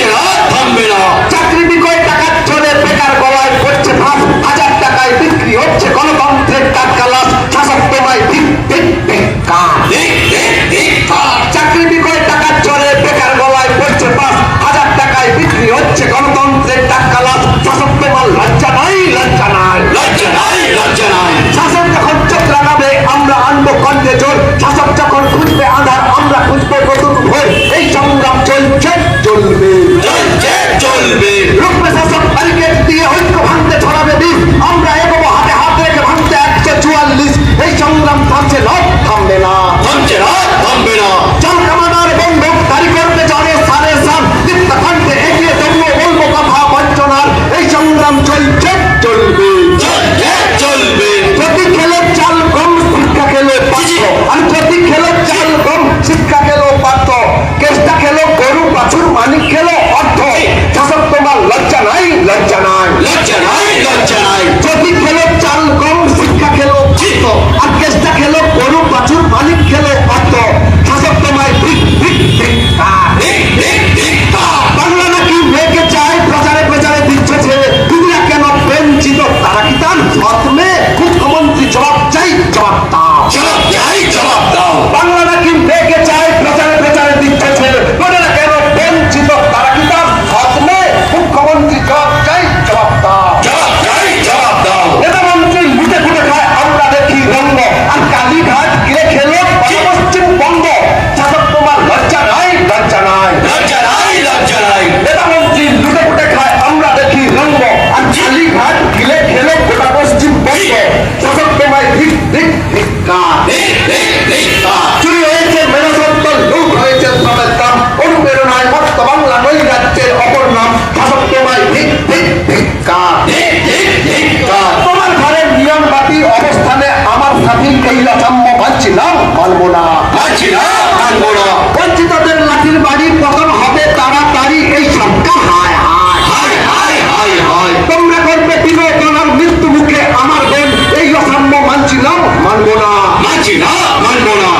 থামছে না থামবে না চাকরি বিক্রয় টাকার জোরে বেকার গলায় পড়ছে ফাঁস হাজার টাকায় বিক্রি হচ্ছে গণতন্ত্রের টাটকা লাশ শাসক তোমায় দিক দিক বেকার হাজার টাকায় বিক্রি হচ্ছে গণতন্ত্রের টাটকা লাশ শাসক লজ্জা নাই লজ্জা নাই নেতা মন্ত্রী লুটে পুটে খায় আমরা দেখি রঙ্গ। আর চালি ঘাট গিলে খেলে গোটা পশ্চিম বঙ্গ শাসক তোমায় ঠিক ঠিক ধিক্কার ঠিক ঠিক ঠিক কাজ চুরি হয়েছে মেরসত্ব লুট হয়েছে শ্রমের দাম অনুপ্রেরণায় মস্ত বাংলা নই রাজ্যের অপর নাম শাসক তোমায় ঠিক ঠিক ধিক্কার ঠিক ঠিক ঠিক কাজ তোমার ঘরের নিয়ম বাতি অবস্থানে আমার সাথী এই অসাম্য মানছিলাম মানবো না তোমরা করবে বিবেচনার মৃত্যু মুখে আমার বোন এই অসাম্য মানছিলাম মানবো না। মানছি না মানবো না।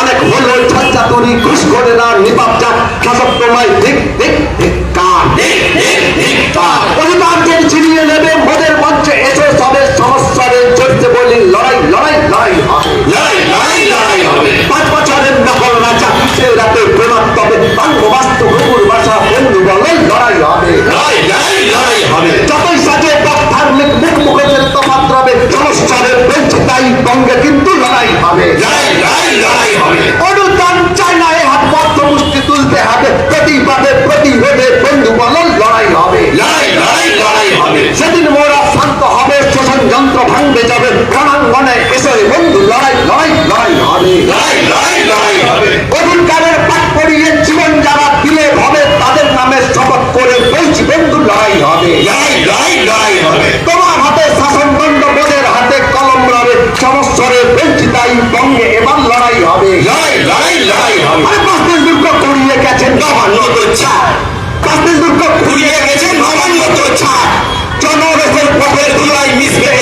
অনেক হলো ছজ্জা তরি ঘুষ করে না নিপাপ চাপ শাসক তোমায় দিক দিক দিক কাজ অধিকারদের ছিনিয়ে নেবে মোদের মঞ্চে। এসে সবে সমস্যারে চলছে বলি লড়াই লড়াই লড়াই লড়াই লড়াই লড়াই হবে। পাঁচ বছরের নকল রাজা সে রাতে প্রেমার তবে বাঙ্গ বাস্তব হুকুর ভাষা বন্ধু বলে লড়াই হবে। লড়াই লড়াই লড়াই হবে। যতই সাজে ধার্মিক মুখ মুখের তফাত রবে সমস্যারের বেঞ্চে তাই বঙ্গে কিন্তু লড়াই হবে। লড়াই লড়াই তোমার হাতে শাসনদণ্ড বোধের হাতে কলম রবে সমস্যরে তাই বঙ্গে এবার লড়াই হবে। লড়াই লড়াই লড়াই হবে। আরে পাঁচদিন দুর্গ করিয়ে গেছেন। নবান্ন ছাড় পাঁচদিন দুর্গ ঘুরিয়ে গেছে নবান্ন তো ছাড় জনরেসের পথের ধুলাই মিশবে।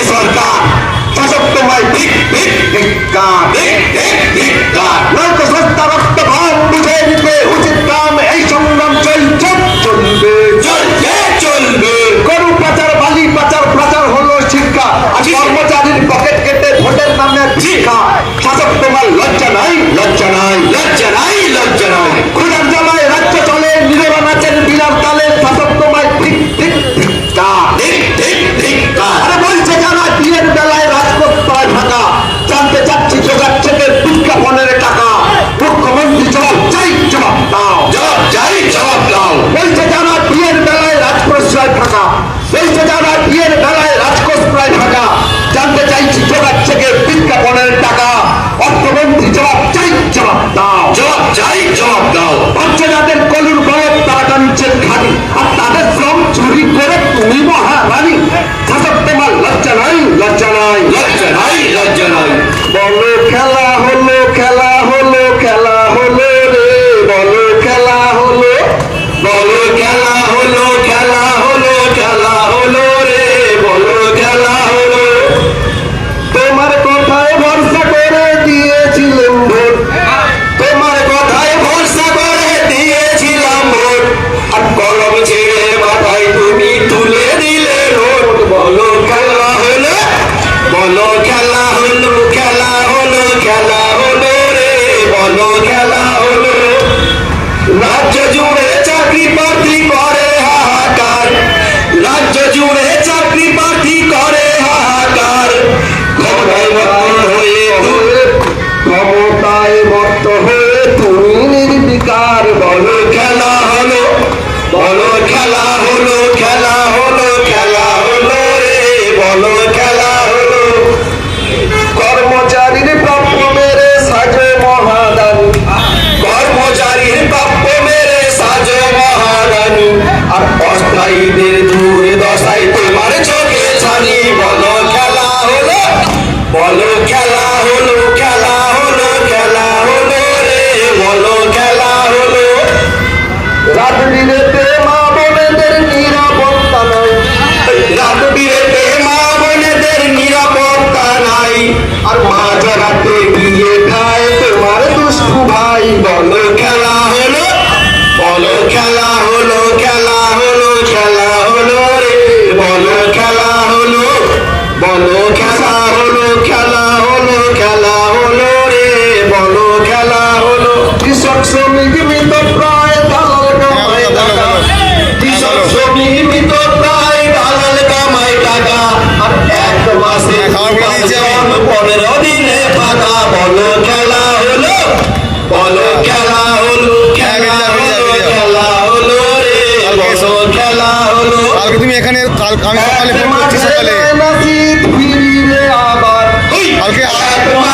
ফাঁকা বলছে জানা বিয়ের বেলায় রাজকোষ প্রায় ফাঁকা জানতে চাইছি জোগাড় থেকে বিজ্ঞাপনের টাকা। অর্থমন্ত্রী জবাব চাই জবাব দাও। জবাব চাই জবাব দাও। ভাবছে যাদের কলুর গরব তারা টানছেন খালি আর তাদের শ্রম চুরি করে তুমি মহারানী। শাসক তোমার লজ্জা নাই লজ্জা নাই। লজ্জা নাই লজ্জা নাই।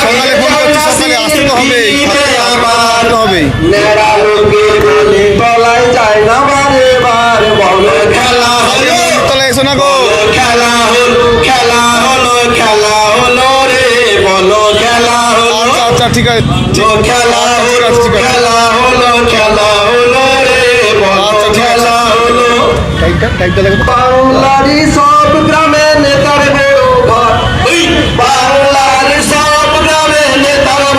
সকালে ফোন করছি সকালে আসতে তো হবেই আসতে হবেই এসো না গো খেলা হলো খেলা হলো খেলা হলো রে বলো খেলা হলো আচ্ছা ঠিক আছে খেলা হলো খেলা হলো খেলা সব গ্রামে নেতার বড় ঘর সব গ্রামে